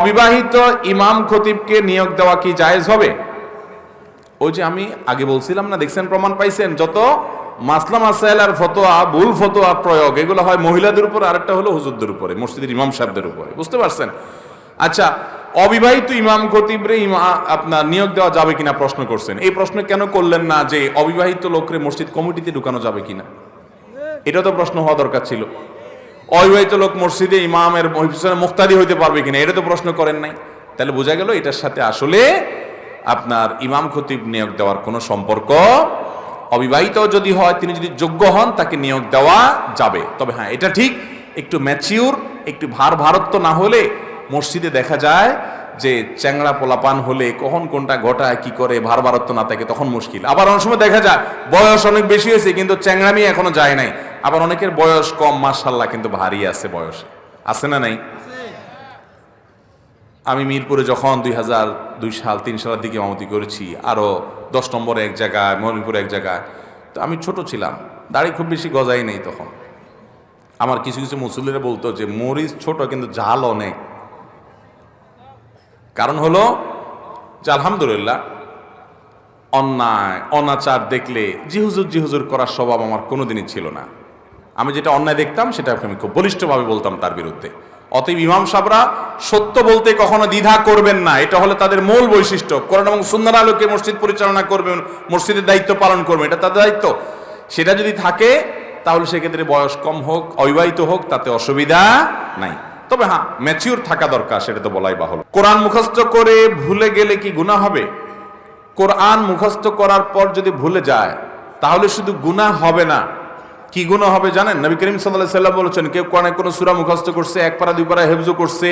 অবিবাহিত ইমাম খতিবকে নিয়োগ দেওয়া কি জায়েজ হবে? ওই যে আমি আগে বলছিলাম না, দেখছেন প্রমাণ পাইছেন? যত মাসলা মাসাইল আর ফতোয়া, ভুল ফতোয়া প্রয়োগ, এগুলো হয় মহিলাদের উপর, আরেকটা হলো হুজুরদের উপরে, মসজিদের ইমাম সাহেবদের উপরে। বুঝতে পারছেন? আচ্ছা অবিবাহিত ইমাম খতিবরে ইমা, আপনার নিয়োগ দেওয়া যাবে কিনা প্রশ্ন করছেন? এই প্রশ্ন কেন করলেন না যে অবিবাহিত লোকরে মসজিদ কমিটিতে ঢুকানো যাবে কিনা? এটা তো প্রশ্ন হওয়া দরকার ছিল। অবিবাহিত লোক মসজিদে ইমামের পিছনে মুক্তাদি হইতে পারবে কিনা? এটা তো প্রশ্ন করেন নাই। তাহলে বোঝা গেল এটার সাথে আসলে আপনার ইমাম খতিব নিয়োগ দেওয়ার কোনো সম্পর্ক অবিবাহিত যদি হয়, তিনি যদি যোগ্য হন, তাকে নিয়োগ দেওয়া যাবে। তবে হ্যাঁ এটা ঠিক। একটু ম্যাচিউর একটু ভার ভারত্ব না হলে মসজিদে দেখা যায় যে চ্যাংড়া পোলাপান হলে কখন কোনটা ঘটায়, কি করে ভার ভারত্ব না থাকে, তখন মুশকিল। আবার অনেক সময় দেখা যায়, বয়স অনেক বেশি হয়েছে, কিন্তু চ্যাংড়ামি এখনও যায় নাই। আবার অনেকের বয়স কম মার্শাল্লাহ কিন্তু ভারী আছে বয়স। আছে না নাই? আমি মিরপুরে যখন দুই হাজার দুই সাল, তিন সালের দিকে মামতি করেছি আরও দশ নম্বরে এক জায়গায় মণিপুরে এক জায়গায়, তো আমি ছোট ছিলাম। দাড়ি খুব বেশি গজাই নেই তখন। আমার কিছু কিছু মুসল্লিরা বলতো যে, মরিচ ছোট, কিন্তু ঝাল অনেক। কারণ হলো যে আলহামদুলিল্লাহ, অন্যায়, অনাচার দেখলে জিহুজুর জিহুজুর করার স্বভাব আমার কোনোদিনই ছিল না। আমি যেটা অন্যায় দেখতাম সেটা আমি খুব বলিষ্ঠভাবে বলতাম তার বিরুদ্ধে। অতএব ইমাম সাহরা সত্য বলতে কখনো দ্বিধা করবেন না। এটা হলো তাদের মূল বৈশিষ্ট্য। কোরআন এবং সুন্দর আলোকে মসজিদ পরিচালনা করবেন, মসজিদের দায়িত্ব পালন করবেন, এটা তাদের দায়িত্ব। সেটা যদি থাকে, তাহলে সেক্ষেত্রে বয়স কম হোক, অবিবাহিত হোক, তাতে অসুবিধা নাই। তবে হ্যাঁ ম্যাচিউর থাকা দরকার, সেটা তো বলাই বাহল কোরআন মুখস্থ করে ভুলে গেলে কি গুনাহ হবে? কোরআন মুখস্থ করার পর যদি ভুলে যায়, তাহলে শুধু গুনাহ হবে না। কি গুণ হবে জানেন? নবী করিম সাল্লাহ সাল্লাম বলেছেন, কেউ কোরআনে কোনো সুরা মুখস্থ করছে, এক পারা, দুই পারা হেফজো করছে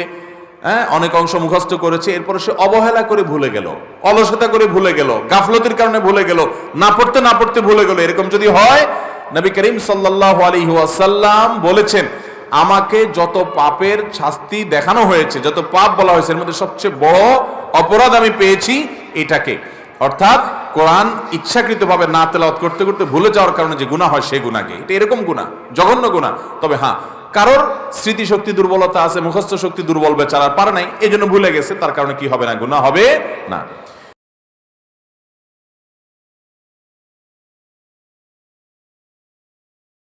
হ্যাঁ অনেক অংশ মুখস্থ করেছে, এরপরে সে অবহেলা করে ভুলে গেল, অলসতা করে ভুলে গেল, গাফলতির কারণে ভুলে গেল, না পড়তে না পড়তে ভুলে গেল। এরকম যদি হয়, নবী করিম সাল্লাহ আলী ওয়াসাল্লাম বলেছেন আমাকে যত পাপের শাস্তি দেখানো হয়েছে, যত পাপ বলা হয়েছে, এর মধ্যে সবচেয়ে বড় অপরাধ আমি পেয়েছি এটাকে। অর্থাৎ কোরআন ইচ্ছাকৃতভাবে না তেলাওয়াত করতে করতে ভুলে যাওয়ার কারণে যে গুণা হয় সেই গুণাকে এটা এরকম গুণা জঘন্য গুণা তবে হ্যাঁ কারোর স্মৃতিশক্তি দুর্বলতা আছে, মুখস্থ শক্তি দুর্বল বেচারা পারে নাই এই জন্য ভুলে গেছে, তার কারণে কি হবে না গুণা হবে না।